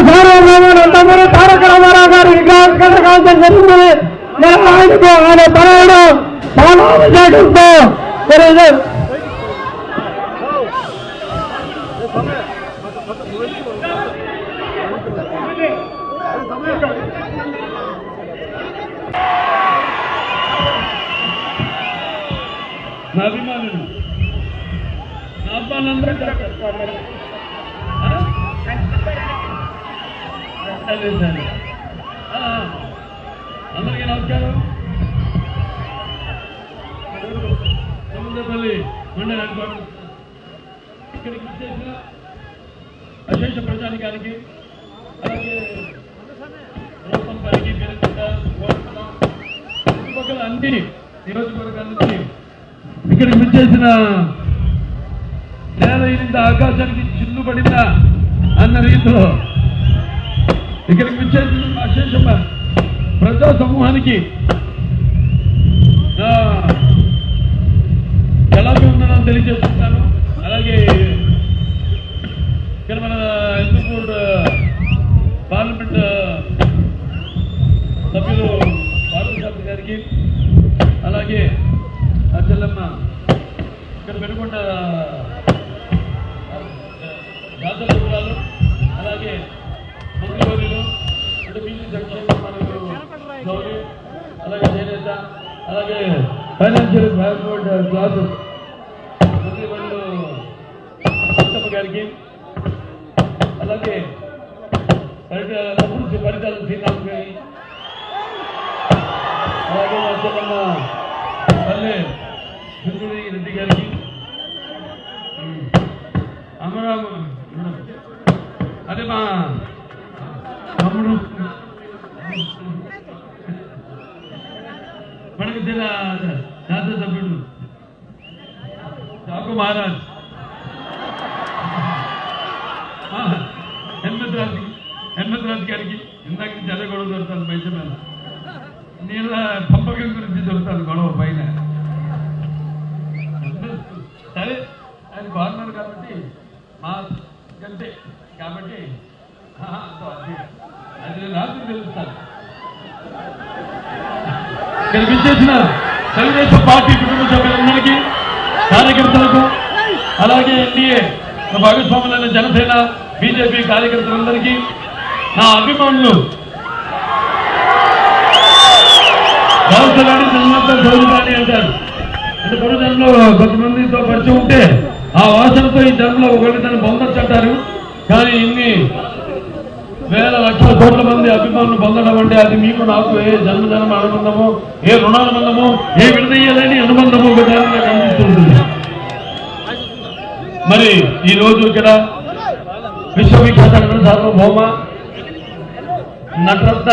నట సార్వభౌమ నందమూరి తారక రామారావు గారి విగ్రహావిష్కరణ కావాల్సిన జరిగింది మన ఆయనకు ఆయన తనయుడు చాలా విజయంతో మరి ఇది నా అభిమానులు నా అభిమానులందరూ చెప్తారు. ఆ? సరే, అందరికీ నమస్కారం. సముద్రపల్లి మండల ఇక్కడికి వచ్చేసిన అశేష ప్రజానికానికి అలాగే చుట్టుపక్కల అన్ని నియోజకవర్గాల నుంచి ఇక్కడికి విచ్చేసిన నేల ఇంత ఆకాశానికి చిల్లు పడిందా అన్న రీతిలో ఇక్కడికి విచ్చేసిన మా అశేష ప్రజా సమూహానికి నా జలాభివందనాలు తెలియజేస్తున్నాను అలాగే ఇక్కడ మన హిందూపూర్ పార్లమెంట్ సభ్యులు పార్వతి గారికి అలాగే ఆ చెల్లమ్మ ఇక్కడ పెనుకొండ జాతర అలాగే అలాగే చేనేత అలాగే ఫైనాన్షియల్ బ్యాక్వర్డ్ క్లాస్ మంత్రివర్యులు సీతమ్మ గారికి అలాగే పరిట అభివృద్ధి పరిటాల గారి అలాగే మా చెల్లమ్మ పల్లె సుందరి రెడ్డి గారికి అమరామ అదే మా తమ్ముడు మనకు జిల్లా శాసనసభ్యుడు చాకు మహారాజ్. ఆ, హెల్మెట్ రాజు హెల్మెట్ రాజు గారికి ఇందాక నుంచి అదే గొడవ దొరుకుతాను బయట మీద నీళ్ళ పంపకం గురించి దొరుకుతాను గొడవ పైన. సరే ఆయన గవర్నర్ కాబట్టి మా కంటే కాబట్టి అది రాత్రి తెలుస్తాను. ఇక్కడ విచ్చేసిన తెలుగుదేశం పార్టీ కుటుంబ సభ్యులందరికీ కార్యకర్తలకు అలాగే ఎన్డీఏ భాగస్వాములైన జనసేన బీజేపీ కార్యకర్తలందరికీ నా అభిమానులు. వ్యవస్థలాడి జన్మంతా చదువుతాని అంటారు. అంటే పూర్వజన్మలో కొంతమందితో పరిచయం ఉంటే ఆ వాసనతో ఈ జన్మలో ఒకటి తను పొందొచ్చు అంటారు. కానీ ఇన్ని వేల లక్షల కోట్ల మంది అభిమానులు పొందడం అంటే అది మీకు నాకు ఏ జన్మ జన్మ అనుబంధము ఏ రుణానుబంధము ఏ విడదీయలేని అనుబంధము ఒకటి నాకు మరి ఈ రోజు ఇక్కడ విశ్వవిఖ్యాత సార్వభౌమ నటరత్న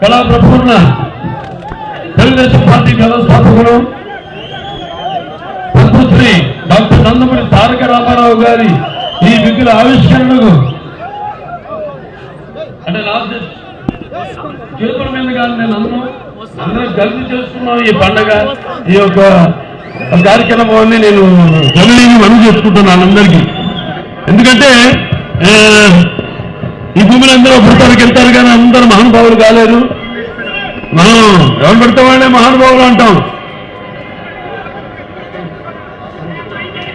కళా ప్రపూర్ణ తెలుగుదేశం పార్టీ వ్యవస్థాపకులు పద్మశ్రీ డాక్టర్ నందమూరి తారక రామారావు గారి ఈ విగ్రహ ఆవిష్కరణకు అంటే లాస్ట్ చేతుల మీద కాదు నేను అందరం అందరం కలిసి చేసుకున్నాం ఈ పండగ ఈ యొక్క కార్యక్రమాన్ని నేను తల్లిని మనం చేసుకుంటున్నాను అందరికీ. ఎందుకంటే ఈ భూమిని అందరూ పుడతానికి వెళ్తారు కానీ అందరూ మహానుభావులు కాలేరు. మనం ఎవరు పడితే వాళ్ళే మహానుభావులు అంటాం.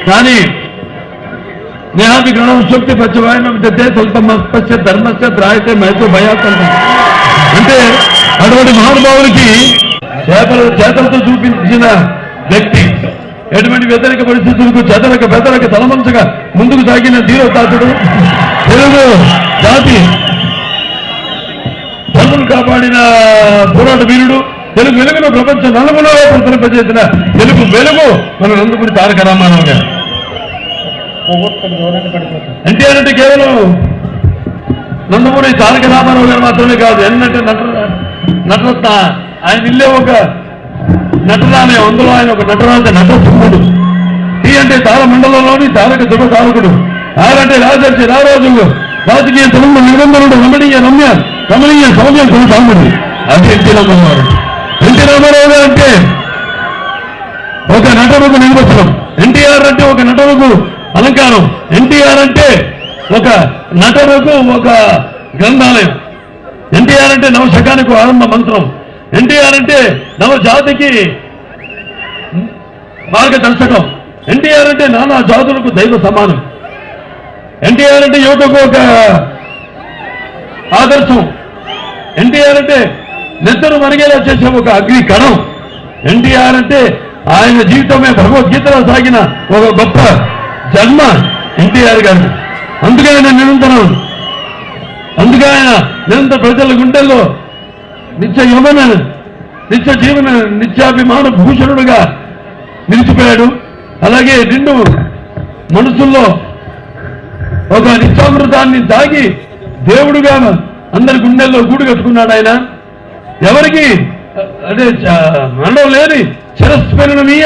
కానీ నేహాది గణం శక్తి పచ్చవాయన విద్యతే ధర్మస్య త్రాయితే మైతో భయాత్ అంటే అటువంటి మహానుభావులకి చేతలు చేతలతో చూపించిన వ్యక్తి ఎటువంటి వ్యతిరేక పరిస్థితులకు చేతలక బెదలక తలమంచగా ముందుకు సాగిన ధీరోతాతుడు తెలుగు జాతి ధర్మం కాపాడిన పోరాట వీరుడు. తెలుగు వెలుగును ప్రపంచ నలుగులో ప్రతింపజేసిన తెలుగు వెలుగు మన నందుకుడి తారక రామారావు గారు. ఎన్టీఆర్ అంటే కేవలం నందమూరి తారక రామారావు గారు మాత్రమే కాదు ఎన్నంటే నట నటరత్న ఆయన ఇల్లే ఒక నటరానే అందులో ఆయన ఒక నటరాజ నటసింహుడు టీ అంటే తార మండలంలోని తారక దుఃఖ తారకుడు. ఆరంటే రాజర్షి రారాజు రాజకీయ తరుణ నిరంతరుడు రమణీయ రమ్య రమణీయ సౌమ్యం కొనసాగుడు అది ఎన్టీ రామారావు. ఎన్టీ రామారావు గారు అంటే ఒక నటనకు నిర్వచనం. ఎన్టీఆర్ అంటే ఒక నటనకు అలంకారం. ఎన్టీఆర్ అంటే ఒక నటనకు ఒక గ్రంథాలయం. ఎన్టీఆర్ అంటే నవశకానికి ఆరంభ మంత్రం. ఎన్టీఆర్ అంటే నవ జాతికి మార్గదర్శకం. ఎన్టీఆర్ అంటే నానా జాతులకు దైవ సమానం. ఎన్టీఆర్ అంటే యువతకు ఒక ఆదర్శం. ఎన్టీఆర్ అంటే నిద్ర మరిగేలా చేసే ఒక అగ్ని కణం ఎన్టీఆర్ అంటే ఆయన జీవితమే భగవద్గీతలో సాగిన ఒక గొప్ప జన్మ ఎన్టీఆర్ గారు. అందుకే ఆయన నిరంతరం అందుకే ఆయన నిరంతర ప్రజల గుండెల్లో నిత్య యమన నిత్య జీవన నిత్యాభిమాన భూషణుడుగా నిలిచిపోయాడు. అలాగే నిన్ను మనసుల్లో ఒక నిత్యామృతాన్ని దాగి దేవుడుగా అందరి గుండెల్లో గూడు కట్టుకున్నాడు ఆయన. ఎవరికి అదే చ- మరణం లేని చిరస్మరణీయ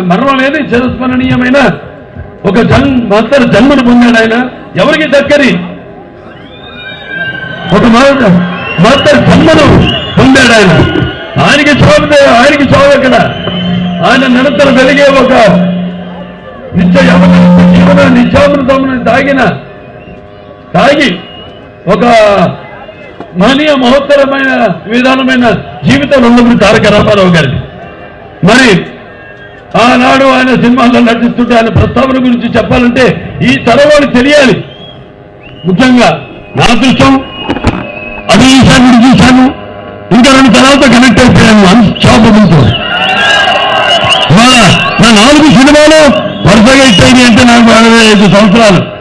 మరణం లేని చిరస్మరణీయమైన ఒక జన్మ మాత్ర జన్మను పొందాడు ఆయన. ఎవరికి దక్కని ఒక మాత్ర జన్మను పొందాడు ఆయన. ఆయనకి చావు ఆయనకి చావు ఎక్కడ ఆయన నిరంతరం వెలిగే ఒక నిత్య యవన జీవన నిత్యామృతమును తాగిన తాగి ఒక మహనీయ మహోత్తరమైన విధానమైన జీవితంలో ఉన్నప్పుడు తారక రామారావు గారిది. మరి ఆనాడు ఆయన సినిమాల్లో నటిస్తుంటే ఆయన ప్రస్తావన గురించి చెప్పాలంటే ఈ తరవాడు తెలియాలి. ముఖ్యంగా నా అదృష్టం అది చూశాను చూశాను. ఇంకా రెండు తరాలతో కనెక్ట్ అయిపోయాను. అన్స్టాపబుల్తో. ఇవాళ నా నాలుగు సినిమాలు వరుసగా ఇచ్చాయి అంటే నాకు అరవై ఐదు సంవత్సరాలు.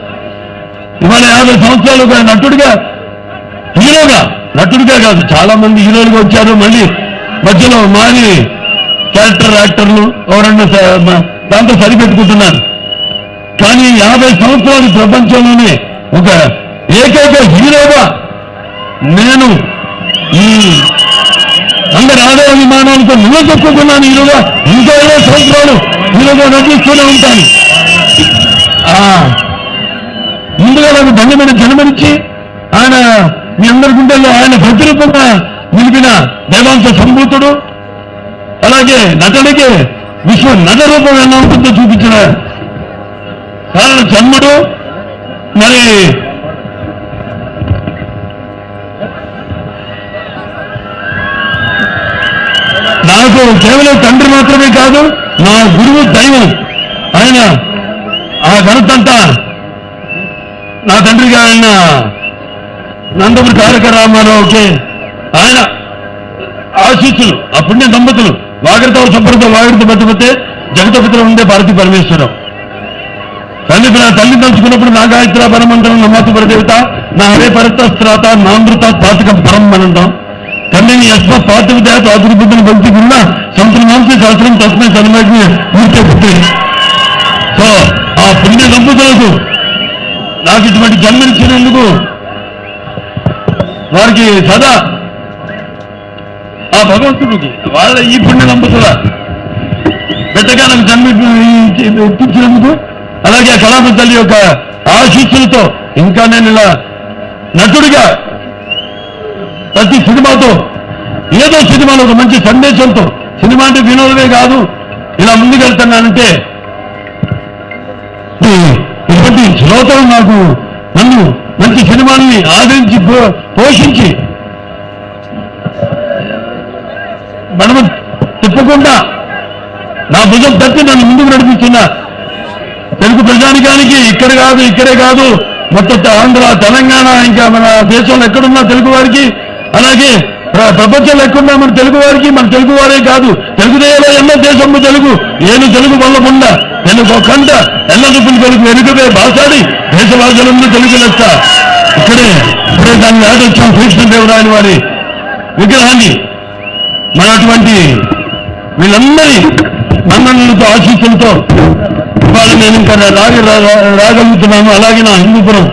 ఇవాళ యాభై సంవత్సరాలు ఒక నటుడిగా హీరోగా నటుడిగా కాదు చాలా మంది హీరోలుగా వచ్చారు. మళ్ళీ మధ్యలో మారి క్యారెక్టర్ యాక్టర్లు ఎవరన్నా దాంతో సరిపెట్టుకుంటున్నారు. కానీ యాభై సంవత్సరాలు ప్రపంచంలోనే ఒక ఏకైక హీరోగా నేను ఈ అందరి ఆదాయ విమానాలతో నిలదొక్కున్నాను హీరోగా ఇంకా ఇరవై సంవత్సరాలు హీరోగా నటిస్తూనే ఉంటాను. ఆ, ముందుగా నాకు దండమైన జన్మనిచ్చి ఆయన మీ అందరి గుండెల్లో ఆయన ప్రతిరూపంగా నిలిపిన దేవాంశ సంభూతుడు అలాగే నటుడికి విశ్వ నట రూపం ఎలా ఉంటుందో చూపించిన కారణ జన్ముడు మరి నాకు కేవలం తండ్రి మాత్రమే కాదు నా గురువు దైవం. ఆయన ఆ ఘనతంతా నా తండ్రిగా ఆయన నందమూరి తారక రామారావుకి ఆయన ఆశీస్సులు ఆ పుణ్య దంపతులు. వాగడతావు సంప్రద వాగడత బతిపోతే జగతపితలు ఉండే భారతి పరమేశ్వరం. తల్లి తల్లి తలుచుకున్నప్పుడు నా గాయత్ర పరమంత్రం నమాతు పరదేవత నా హరే పరత్రాత నామృత పాతకం పరం అనంటాం కన్యని యశ్వ పాత విద్యాత ఆతురు భక్తి గురుణ సంతుల శాస్త్రం తస్మే సన్మాజ్ఞ పూర్తి పుట్టి సో ఆ పుణ్య దంపతులకు నాకు ఇటువంటి జన్మనిచ్చినందుకు వారికి సదా భగవంతుడికి వాళ్ళ ఈ పుణ్య దంపతుల బిడ్డగా నాకు ఇప్పించినందుకు అలాగే ఆ కళామ తల్లి యొక్క ఆశీస్సులతో ఇంకా నేను ఇలా నటుడిగా ప్రతి సినిమాతో ఏదో సినిమాలో ఒక మంచి సందేశంతో సినిమా అంటే వినోదమే కాదు ఇలా ముందుకెళ్తున్నానంటే ఇటువంటి శ్రోతలు నాకు నన్ను మంచి సినిమాల్ని ఆదరించి పోషించి మనం తిప్పకుండా నా భుజం తట్టి నన్ను ముందుకు నడిపించిన తెలుగు ప్రజానికానికి ఇక్కడ కాదు ఇక్కడే కాదు మొత్తం ఆంధ్ర తెలంగాణ ఇంకా మన దేశంలో ఎక్కడున్నా తెలుగు వారికి అలాగే ప్రపంచంలో ఎక్కడున్నా మన తెలుగు వారికి మన తెలుగు వారే కాదు తెలుగుదేశంలో ఎన్నో దేశంలో తెలుగు ఏను తెలుగు వల్ల నేను తెలుగు కంట ఎన్న రూపులు తెలుగు వెనుకవే భాషాడి దేశ భాషలందు తెలుగు లెక్క ఇక్కడే ఇప్పుడే దాన్ని ఆదొచ్చాం కృష్ణదేవరాయని వారి విగ్రహాన్ని మన అటువంటి వీళ్ళందరి మన్ననలతో ఆశీస్సులతో ఇవాళ నేను ఇంకా రాగి రా- రాగలుగుతున్నాను. అలాగే నా హిందూపురం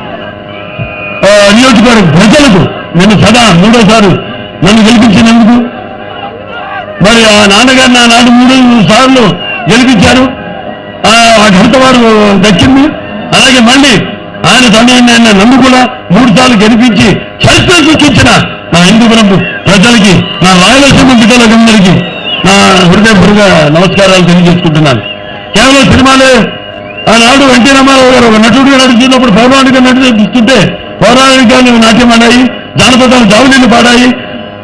నియోజకవర్గ ప్రజలకు నేను సదా మూడోసారి నన్ను గెలిపించినందుకు మరి ఆ నాన్నగారు నా నాడు మూడు సార్లు గెలిపించారు. ఆ ఘనత వారు దక్కింది. అలాగే మళ్ళీ ఆయన సమయాన్ని ఆయన నన్ను కూడా మూడు సార్లు గెలిపించి చరిత్ర సృష్టించిన నా హిందూపురం ప్రజలకి నా రాయలసీమ బిడ్డలందరికీ నా హృదయపూర్వక నమస్కారాలు తెలియజేసుకుంటున్నాను. కేవలం సినిమాలే ఆనాడు వెంకయ్య రామారావు గారు ఒక నటుడిగా నడుస్తున్నప్పుడు పౌరాణిక నటిస్తుంటే పౌరాణికాలు నాట్యం ఆడాయి జానపదాలు జావులీలు పాడాయి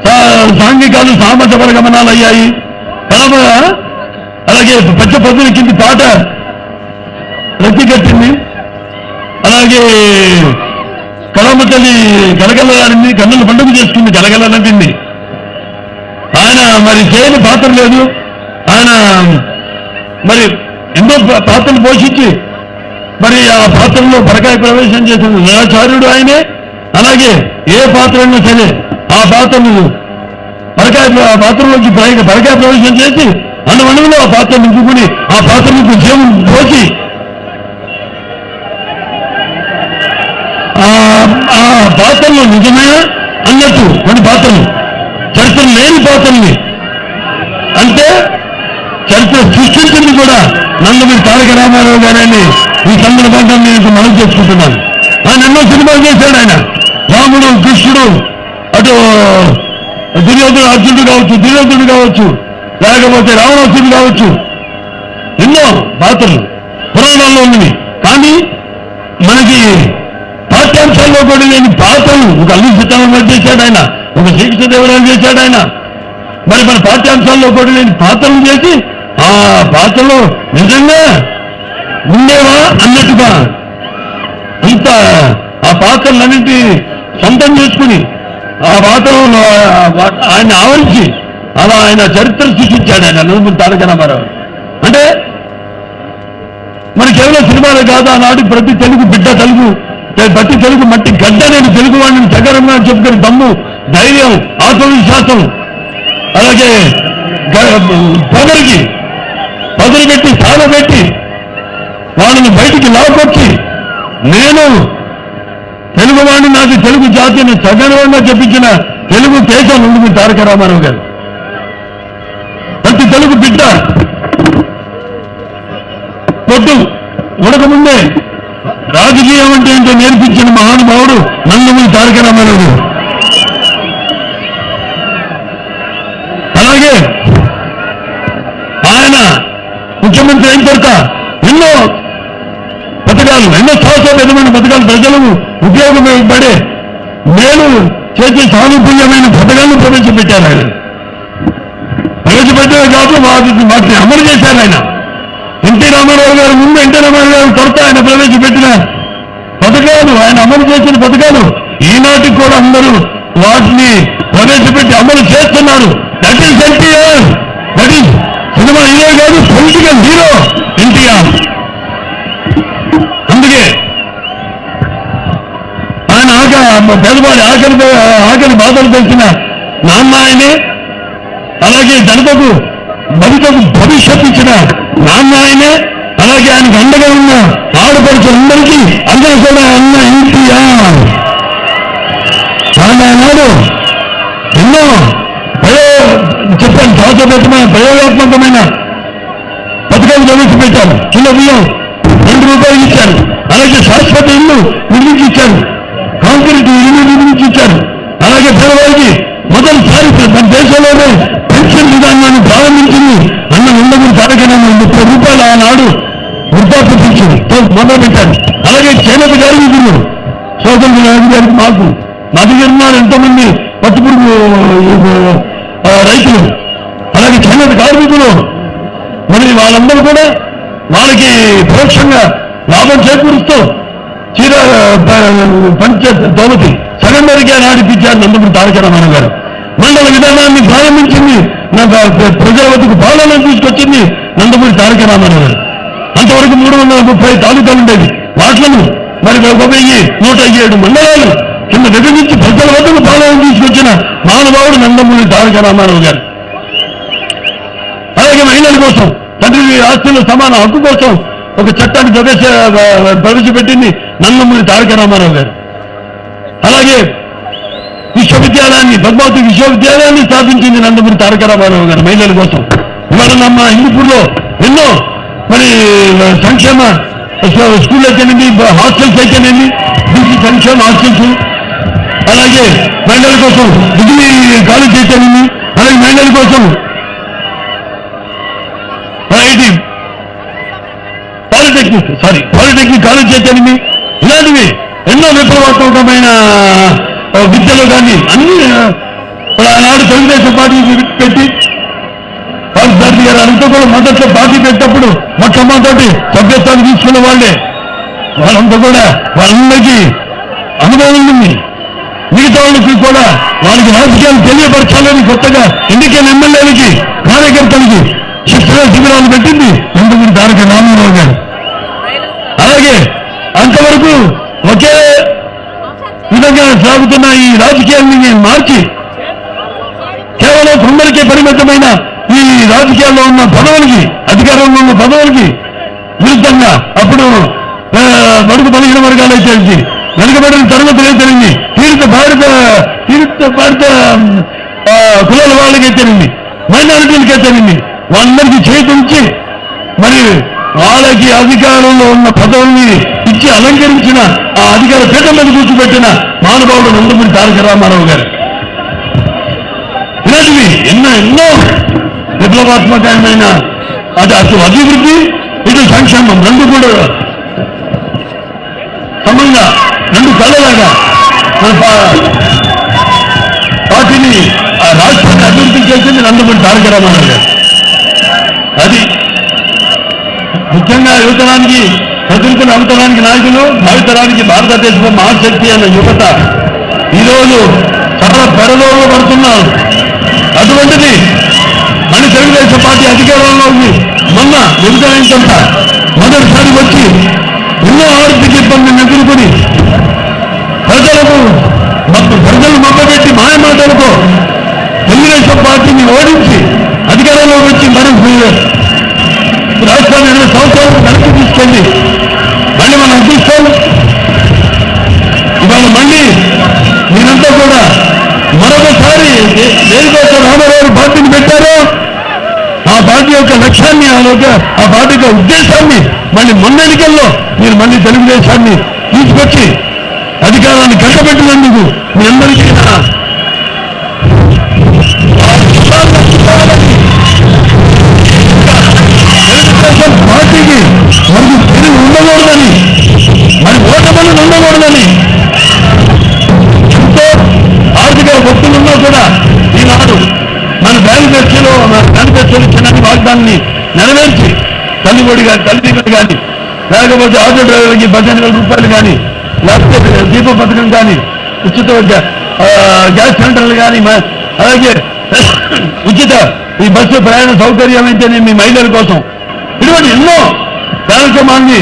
సా- సాంఘికాలు సామర్థ్య గమనాలు అయ్యాయి. కలప అలాగే పచ్చ పద్దుల కింది పాట రద్దీ కట్టింది. అలాగే కళమ్మ తల్లి గలగలలాడింది కన్నులు పండుగ చేసుకుంది గలగలలాడింది ఆయన మరి చేయని పాత్ర లేదు. ఆయన మరి ఎన్నో పాత్రలు పోషించి మరి ఆ పాత్రలో పరకాయ ప్రవేశం చేసిన నిరాచార్యుడు ఆయనే. అలాగే ఏ పాత్ర అయినా సరే ఆ పాత్రను పరకాయ ఆ పాత్రలోకి పరక- పరకాయ ప్రవేశం చేసి అణువణువులో ఆ పాత్ర నింపుకుని ఆ పాత్రకు జీవం పోసి అన్నట్టు కొన్ని పాత్రలు చరిత్ర లేని పాత్రల్ని అంటే చరిత్ర సృష్టించింది కూడా నందమూరి తారక రామారావు గారని ఈ సందర్భంగా నేను మనం చేసుకుంటున్నాను. ఆయన ఎన్నో సినిమాలు చేశాడు ఆయన. రాముడు కృష్ణుడు అటు దుర్యోధుడు అర్జునుడు కావచ్చు దుర్యోధుడు కావచ్చు లేకపోతే రావణాసుడు కావచ్చు. ఎన్నో పాత్రలు పురాణాల్లో ఉన్నవి కానీ మనకి పాఠ్యాంశాల్లో కూడా లేని పాత్రలు. ఒక అల్లు సీతారామరాజు చేశాడు ఆయన. ఒక శ్రీకృష్ణదేవరాయలు చేశాడు ఆయన. మరి మన పాఠ్యాంశాల్లో కూడా లేని పాత్రలు చేసి ఆ పాత్రలో నిజంగా ఉండేవా అన్నట్టుగా ఇంత ఆ పాత్రలన్నింటి సొంతం చేసుకుని ఆ పాత్రలో ఆయన ఆవరించి అలా ఆయన చరిత్ర సృష్టించాడు ఆయన. నలుగురు తారక రామారావు అంటే మరి కేవలం సినిమాలే కాదు? ఆనాడు ప్రతి తెలుగు బిడ్డ తెలుగు బట్టి తెలుగు మట్టి గడ్డ నేను తెలుగు వాడిని సగరంగా చెప్పుకుని దమ్ము ధైర్యం ఆత్మవిశ్వాసం అలాగే పదరికి పదులు పెట్టి సాల పెట్టి వాళ్ళని బయటికి లాకొచ్చి నేను తెలుగు వాడిని నాకు తెలుగు జాతిని సగర్వంగా చెప్పించిన తెలుగు దేశం ముందుకు తారక రామారావు గారు. ప్రతి తెలుగు బిడ్డ పొద్దు ఉడకముందే రాజకీయం అంటే ఏంటో నేర్పించిన మహానుభావుడు నందమూరి తారక రామారావు. అలాగే ఆయన ముఖ్యమంత్రి అయిన తర్వాత ఎన్నో పథకాలు ఎన్నో సంవత్సరాలు విధమైన పథకాలు ప్రజలకు ఉపయోగపడే మేలు చేసే సానుకూల్యమైన పథకాలను ప్రవేశపెట్టారు ఆయన. ప్రవేశపెట్టే కాదు వాటిని అమలు చేశారు ఆయన. ఎన్టీ రామారావు గారు ముందు ఎన్టీ రామారావు గారు తర్వాత ఆయన ప్రవేశపెట్టిన పథకాలు ఆయన అమలు చేసిన పథకాలు ఈనాటికి కూడా అందరూ వాటిని ప్రవేశపెట్టి అమలు చేస్తున్నారు. That is NTR that is cinema hero కాదు పొలిటికల్ హీరో ఎన్టీఆర్ అందుకే ఆయన ఆక పేదవాడి ఆకలి ఆకలి బాధలు తెలిసిన నాన్న ఆయనే అలాగే జనతకు భవితకు భవిష్యత్తు ఇచ్చిన నాన్న ఆయనే అలాగే ఆయనకు అండగా ఉన్న ఆడపడుచులందరికీ అందరూ కూడా అన్న ఎన్టీఆర్. ఆయన ఆనాడు ఎన్నో ప్రయో చెప్పాను శాశ్వతమైన ప్రయోగాత్మకమైన పథకాలు ప్రవేశపెట్టారు. చిన్న బియ్యం రెండు రూపాయలు ఇచ్చారు. అలాగే శాశ్వత ఇల్లు నిర్మించి ఇచ్చారు కాంక్రీట్ ఇల్లు నిర్మించి ఇచ్చారు అలాగే పేదవారికి మొదటిసారి మన దేశంలోనే పెన్షన్ విధానాన్ని ప్రారంభించింది. అన్న ఉండమని తారకరామ ముప్పై రూపాయలు ఆనాడు వృద్ధాప్య పెన్షన్ మొదలు పెట్టారు. అలాగే చేనేత కార్మికులు సోదరుడు నాయుడు గారికి మాకు మా దగ్గర ఉన్నారు ఎంతోమంది పట్టుపురుగు రైతులు. అలాగే చేనేత కార్మికులు మరి వాళ్ళందరూ కూడా వాళ్ళకి పరోక్షంగా లాభం చేకూరుస్తూ చీర పంచ దోమతి సగం ధరకే నాడిపించారు నందమూరి తారక రామారావు గారు. మండల విధానాన్ని ప్రారంభించింది. నా ప్రజల వద్దకు పాలన తీసుకొచ్చింది నందమూరి తారక రామారావు గారు. అంతవరకు మూడు వందల ముప్పై తాలూకాలు ఉండేవి. వాట్లను మరి ఒక వెయ్యి నూట ఏడు మండలాలు కింద విభజించి ప్రజల వద్దకు పాలన తీసుకొచ్చిన మహానుభావుడు నందమూరి తారక రామారావు గారు. అలాగే మహిళల కోసం తండ్రి ఆస్తుల సమాన హక్కు కోసం ఒక చట్టాన్ని ప్రవేశ ప్రవేశపెట్టింది నందమూరి తారక రామారావు గారు. అలాగే విశ్వవిద్యాలయాన్ని పద్మావతి విశ్వవిద్యాలయాన్ని స్థాపించింది నందమూరి తారక రామారావు గారు మహిళల కోసం. ఇవాళ నమ్మ హిందూపూర్లో ఎన్నో మరి సంక్షేమ స్కూల్ అయితేనేమి హాస్టల్స్ అయితేనేమి బీసీ సంక్షేమ హాస్టల్స్ అలాగే మహిళల కోసం డిగ్రీ కాలేజ్ అయితేనేమి అలాగే మహిళల కోసం IIT polytechnic sorry polytechnic college అయితేనేమి ఇలాంటివి ఎన్నో విప్లవాత్మకమైన విద్యలు కానీ అన్ని ఆనాడు తెలుగుదేశం పార్టీ పెట్టి పార్థార్థి గారు అంతా కూడా మొదట్లో పార్టీ పెట్టినప్పుడు మొట్టమొదటి సభ్యత్వాన్ని తీసుకున్న వాళ్ళే. వాళ్ళంతా కూడా వాళ్ళందరికీ అనుభవం ఉంది. మిగతా వాళ్ళకి కూడా వాళ్ళకి రాజకీయాలు తెలియపరచాలని కొత్తగా ఎన్నికైన ఎమ్మెల్యేలకి కార్యకర్తలకి శిక్షణ శిబిరాలు పెట్టింది నందమూరి తారక రామారావు గారు. అలాగే అంతవరకు ఒకే విధంగా సాగుతున్న ఈ రాజకీయాన్ని నేను మార్చి కేవలం కొందరికే పరిమితమైన ఈ రాజకీయాల్లో ఉన్న పదవులకి అధికారంలో ఉన్న పదవులకి విరుద్ధంగా అప్పుడు ఆ, బడుగు బలహీన వర్గాలు అయితే వెనుకబడిన తరగతులు తెలియంది తీర్థ భారత తీర్థ భారత కులాల వాళ్ళకే తెలియంది మైనారిటీలకే తెలియంది వాళ్ళందరికీ చేతుంచి మరి వాళ్ళకి అధికారంలో ఉన్న పదవుల్ని ఇచ్చి అలంకరించిన ఆ అధికార పీఠం మీద కూర్చోబెట్టిన మహానుభావుడు నందమూరి తారక రామారావు గారు. ఇలాంటివి ఎన్నో ఎన్నో విప్లవాత్మకమైన అది అటు అభివృద్ధి ఇటు సంక్షేమం రెండు కూడా సమంగా రెండు కళ్ళలాగా మన పార్టీని ఆ రాష్ట్రాన్ని అభివృద్ధి చేసింది నందమూరి తారక రామారావు గారు. అది ముఖ్యంగా యువతరానికి ప్రతినిధుల అవతరానికి నాయకులు భావితరానికి భారతదేశంలో మహాశక్తి అన్న యువత ఈరోజు చాలా పెరలోలో పడుతున్నారు. అటువంటిది మన తెలుగుదేశం పార్టీ అధికారంలో ఉంది. మొన్న విభజన మొదటిసారి వచ్చి ఎన్నో ఆర్థిక ఇబ్బందులు ఎదుర్కొని ప్రజలకు ప్రజలు మబ్బపెట్టి మాయమాటలతో తెలుగుదేశం పార్టీని ఓడించి అధికారంలో వచ్చి మనం రాష్ట్రాన్ని ఎనభై సంవత్సరాలు వెనక్కి తీసుకెళ్ళి మళ్ళీ మనం అనిపిస్తాం ఇవాళ మళ్ళీ మీరంతా కూడా మరొకసారి ఏదైతే రామారావు పార్టీని పెట్టారో. ఆ పార్టీ యొక్క లక్ష్యాన్ని ఆ యొక్క ఆ పార్టీ యొక్క ఉద్దేశాన్ని మళ్ళీ మొన్న ఎన్నికల్లో మీరు మళ్ళీ తెలుగుదేశాన్ని తీసుకొచ్చి అధికారాన్ని కట్టబెట్టినందుకు మీ అందరికీ నెరవేర్చి తల్లి తల్లిబడి కానీ తల్లిదండ్రులు కానీ లేకపోతే ఆటో డ్రైవర్కి పద్దెనిమిది వేల రూపాయలు కానీ లేకపోతే దీప పథకం కానీ ఉచిత గ్యాస్ సిలిండర్లు కానీ అలాగే ఉచిత ఈ బస్సు ప్రయాణ సౌకర్యం అయితేనే మీ మహిళల కోసం. ఇటువంటి ఎన్నో కార్యక్రమాన్ని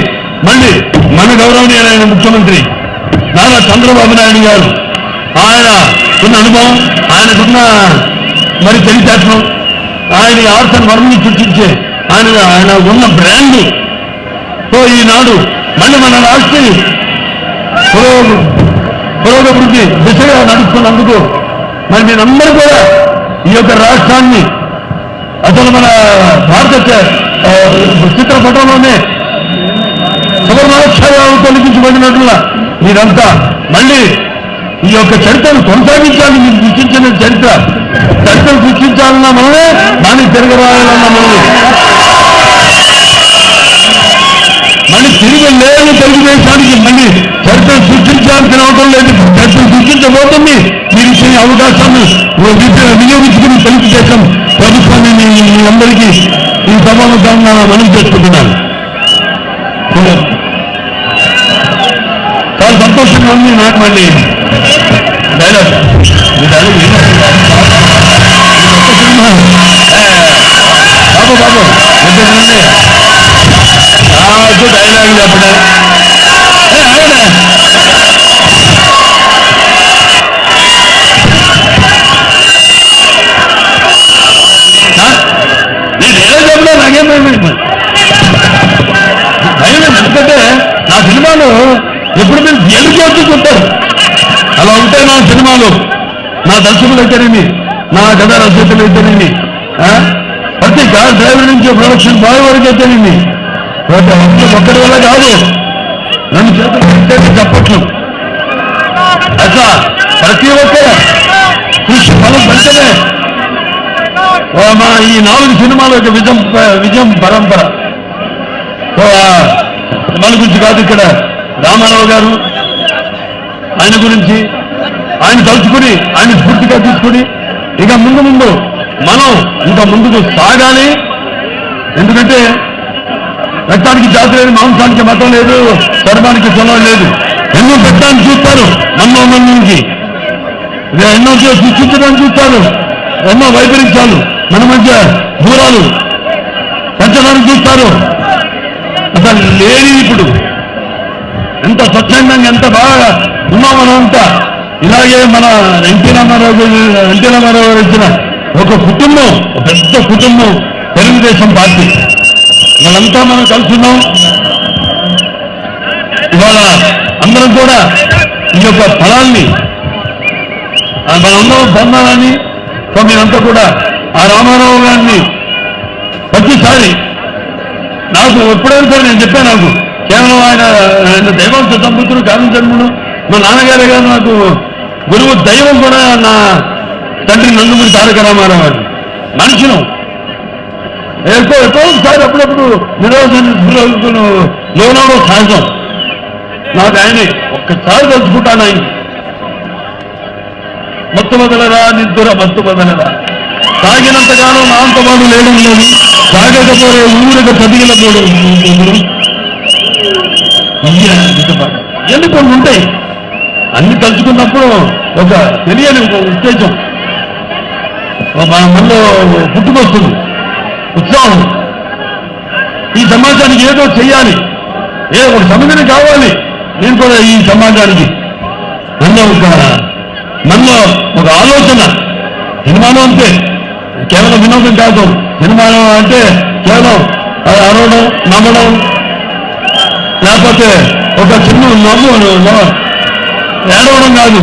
మళ్ళీ మన గౌరవనీయులైన ముఖ్యమంత్రి నారా చంద్రబాబు నాయుడు గారు ఆయన ఉన్న అనుభవం ఆయనకున్న మరి తెలివితేటలు ఆయన ఆర్సన్ వర్మని సృష్టించే ఆయన ఆయన ఉన్న బ్రాండ్. సో ఈనాడు మళ్ళీ మన రాష్ట్రం పురోగ పురోగభివృద్ధి దిశగా నడుస్తున్నందుకు మరి మీరందరూ కూడా ఈ యొక్క రాష్ట్రాన్ని అసలు మన భారత చిత్రపటంలోనే సువర్ణాక్షరాలు తొలగించబడినట్ల మీరంతా మళ్ళీ ఈ యొక్క చరిత్రను కొనసాగించాలి మీరు సృష్టించిన చరిత్ర చరిత్రను సృష్టించాలన్నా మనమే దానికి తిరగరాయాలన్నా మనమే. తిరిగి తిరిగి లేని తెలుగుదేశానికి మళ్ళీ చరిత్ర సృష్టించాల్సిన అవసరం లేదు. చరిత్ర సృష్టించబోతుంది. మీరు ఇచ్చిన అవకాశాన్ని వి- వినియోగించుకుని తెలుగుదేశం ప్రభుత్వాన్ని మీ మీ అందరికీ ఈ సమావేశంగా మనం చేసుకుంటున్నాను. చాలా సంతోషంగా ఉంది నాకు మళ్ళీ. డైలాగ్ బాబు బాబు ఎంత నాకు డైలాగ్ చెప్పడే భయం లేదు. ఎందుకంటే నా సినిమాలు ఎప్పుడు మీరు ఎందుకు వచ్చుకుంటారు అలా ఉంటాయి నా సినిమాలు నా దర్శకులు అయితేనేమి నా కథ రచయితలు అయితేనేమి ప్రతి కార్ డ్రైవర్ నుంచి ప్రొడక్షన్ బాయ్ వరకు అయితేనేమి ఒక ఒక్కడి వల్ల కాదు. నన్ను చేతులు చెప్పట్లు అట్లా ప్రతి ఒక్కరు కృషి ఫలం వెంటనే. ఓ మా ఈ నాలుగు సినిమాల యొక్క విజయం విజయం పరంపర. మన గురించి కాదు ఇక్కడ రామారావు గారు ఆయన గురించి ఆయన తలుచుకుని ఆయన స్ఫూర్తిగా తీసుకుని ఇక ముందు ముందు మనం ఇంకా ముందుకు సాగాలి. ఎందుకంటే రక్తానికి జాతి లేదు మాంసానికి మతం లేదు చర్మానికి కులం లేదు. ఎన్నో పెట్టడానికి చూస్తారు ఎన్నో మన నుంచి ఎన్నో శిక్షించడానికి చూస్తారు. ఎన్నో వైపరీత్యాలు మన మధ్య దూరాలు పెంచడానికి చూస్తారు. అసలు లేని ఇప్పుడు. ఎంత స్వచ్ఛందంగా ఎంత బాగా ఉన్నాం మనం అంతా. ఇలాగే మన ఎన్టీ రామారావు ఎన్టీ రామారావు గారు ఇచ్చిన ఒక కుటుంబం ఒక పెద్ద కుటుంబం తెలుగుదేశం పార్టీ. వాళ్ళంతా మనం కలుస్తున్నాం ఇవాళ అందరం కూడా ఈ యొక్క ఫలాల్ని మన ఉన్నాం బంధాలని సో మీరంతా కూడా ఆ రామారావు గారిని ప్రతిసారి నాకు ఎప్పుడైనా సరే నేను చెప్పాను నాకు కేవలం ఆయన ఆయన దైవంశ సంపుత్రుడు కాలం జన్ముడు మా నాన్నగారే గారు నాకు గురువు దైవం కూడా నా తండ్రి నందమూరి తారక రామారావు గారు. మనుషులం ఎంతో ఎక్కువ ఒకసారి అప్పుడప్పుడు నిరోధన లోనవడం సహజం నాకు ఆయనే ఒక్కసారి తలుచుకుంటాను ఆయన మత్తు మొదలరా నిద్ర మత్తు మొదలరా తాగినంతగానో నాంతవాడు లేడం లేదు తాగకపోయే ఊరిక చదివిన మూడు ఎన్ని కొన్ని ఉంటాయి. అన్ని తలుచుకున్నప్పుడు ఒక తెలియని ఒక ఉత్తేజం. ఒక మన మనలో పుట్టుకొస్తుంది. ఉత్సాహం. ఈ సమాజానికి ఏదో చెయ్యాలి. ఏ ఒక సమితిని కావాలి. నేను కూడా ఈ సమాజానికి నన్ను ఒక మనలో ఒక ఆలోచన. సినిమాలో అంతే కేవలం వినోదం కాదు. సినిమాలో అంటే కేవలం అది అరవడం నమ్మడం. లేకపోతే ఒక చిన్న నవ్వు నవ్వు- ఏడవడం కాదు.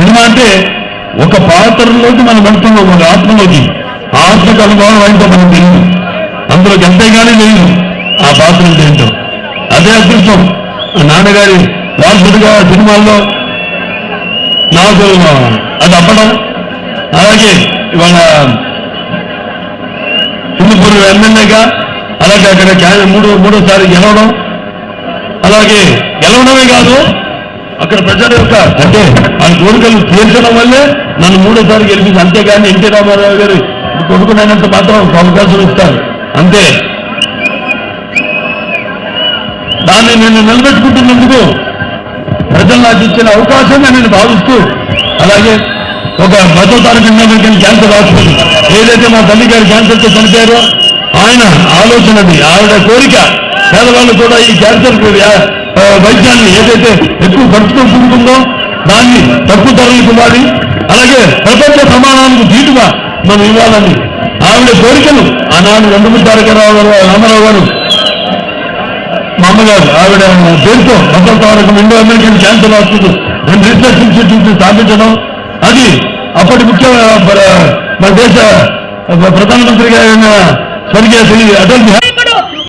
సినిమా అంటే ఒక పాత్రలోకి మనం వెళ్తున్నాం ఒక ఆత్మలోకి. ఆ అనుభవం ఆయనతో మనం తెలియదు అందులో ఎంతగానే తెలియదు ఆ పాత్ర అంటే ఏంటో. అదే అదృష్టం. నాన్నగారి వారసుడిగా సినిమాల్లో నాకు అది అప్పడం. అలాగే ఇవాళ హిందూపూర్ ఎమ్మెల్యేగా అలాగే అక్కడ మూడు మూడోసారి గెలవడం. అలాగే గెలవడమే కాదు అక్కడ ప్రజల యొక్క అంటే ఆ కోరికలు తీర్చడం వల్లే నన్ను మూడోసారి గెలిపించి అంతేగాని ఎన్టీ రామారావు గారు కొడుకునైనంత మాత్రం ఒక అవకాశం ఇస్తాను అంతే. దాన్ని నేను నిలబెట్టుకుంటున్నందుకు ప్రజలు నాకు ఇచ్చిన అవకాశంగా నేను భావిస్తూ అలాగే ఒక మతో తారక క్యాన్సర్ హాస్పిటల్ ఏదైతే మా తల్లి గారు క్యాన్సర్తో చనిపోయారో ఆయన ఆలోచనది ఆవిడ కోరిక పేదవాళ్ళు కూడా ఈ క్యాన్సర్ వైద్యాన్ని ఏదైతే ఎక్కువ ఖర్చుతో కూడుకుందో దాన్ని తక్కువ ధరలకు ఇవ్వాలి అలాగే ప్రపంచ ప్రమాణానికి ధీటుగా మనం ఇవ్వాలని ఆవిడ కోరికను ఆనాడు నందమూరి తారక రావు రామారావు గారు మా అమ్మగారు ఆవిడ పేరుతో భద్రత Tarakam Indo American cancer hospital and research institute స్థాపించడం. అది అప్పటి ముఖ్య మన దేశ ప్రధానమంత్రిగా అయిన స్వర్గీయ శ్రీ అటల్ బిహారీ